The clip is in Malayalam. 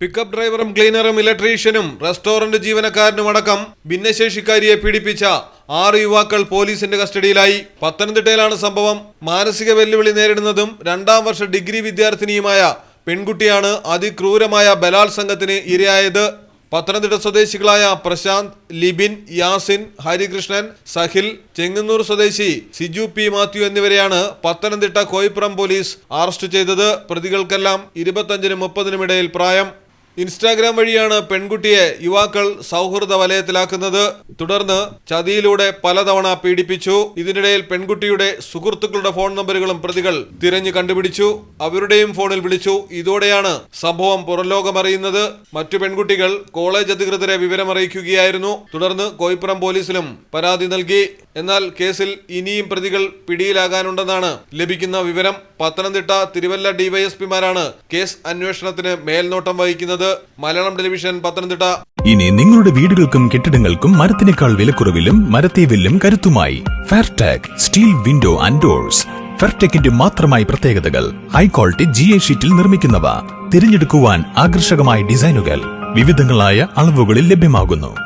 പിക്കപ്പ് ഡ്രൈവറും ക്ലീനറും ഇലക്ട്രീഷ്യനും റെസ്റ്റോറന്റ് ജീവനക്കാരനും അടക്കം ഭിന്നശേഷിക്കാരിയെ പീഡിപ്പിച്ച ആറ് യുവാക്കൾ പോലീസിന്റെ കസ്റ്റഡിയിലായി. പത്തനംതിട്ടയിലാണ് സംഭവം. മാനസിക വെല്ലുവിളി നേരിടുന്നതും രണ്ടാം വർഷ ഡിഗ്രി വിദ്യാർത്ഥിനിയുമായ പെൺകുട്ടിയാണ് അതിക്രൂരമായ ബലാത്സംഗത്തിന് ഇരയായത്. പത്തനംതിട്ട സ്വദേശികളായ പ്രശാന്ത് ലിബിൻ യാസിൻ ഹരികൃഷ്ണൻ സഹിൽ ചെങ്ങന്നൂർ സ്വദേശി സിജു പി മാത്യു എന്നിവരെയാണ് പത്തനംതിട്ട കോയിപ്പുറം പോലീസ് അറസ്റ്റ് ചെയ്തത്. പ്രതികൾക്കെല്ലാം ഇരുപത്തഞ്ചിനും മുപ്പതിനും ഇടയിൽ പ്രായം. ഇൻസ്റ്റാഗ്രാം വഴിയാണ് പെൺകുട്ടിയെ യുവാക്കൾ സൗഹൃദ വലയത്തിലാക്കുന്നത്. തുടർന്ന് ചതിയിലൂടെ പലതവണ പീഡിപ്പിച്ചു. ഇതിനിടയിൽ പെൺകുട്ടിയുടെ സുഹൃത്തുക്കളുടെ ഫോൺ നമ്പറുകളും പ്രതികൾ തിരഞ്ഞു കണ്ടുപിടിച്ചു. അവരുടെയും ഫോണിൽ വിളിച്ചു. ഇതോടെയാണ് സംഭവം പുറംലോകമറിയുന്നത്. മറ്റു പെൺകുട്ടികൾ കോളേജ് അധികൃതരെ വിവരമറിയിക്കുകയായിരുന്നു. തുടർന്ന് കോയിപ്പുറം പോലീസിലും പരാതി നൽകി. എന്നാൽ കേസിൽ ഇനിയും പ്രതികൾ പിടിയിലാകാനുണ്ടെന്നാണ് ലഭിക്കുന്ന വിവരം പത്തനംതിട്ട തിരുവല്ല ഡിവൈഎസ്പിമാരാണ് കേസ് അന്വേഷണത്തിന് മേൽനോട്ടം വഹിക്കുന്നത് മലയാളം ടെലിവിഷൻ പത്തനംതിട്ട. ഇനി നിങ്ങളുടെ വീടുകൾക്കും കെട്ടിടങ്ങൾക്കും മരത്തിനേക്കാൾ വിലക്കുറവിലും മരത്തേവില്ലും കരുത്തുമായി Fairtag steel window and doors. ഫെർടെക്കിന്റെ മാത്രമായി പ്രത്യേകതകൾ ഹൈ ക്വാളിറ്റി ജി എ ഷീറ്റിൽ നിർമ്മിക്കുന്നവ. തിരഞ്ഞെടുക്കുവാൻ ആകർഷകമായ ഡിസൈനുകൾ വിവിധങ്ങളായ അളവുകളിൽ ലഭ്യമാകുന്നു.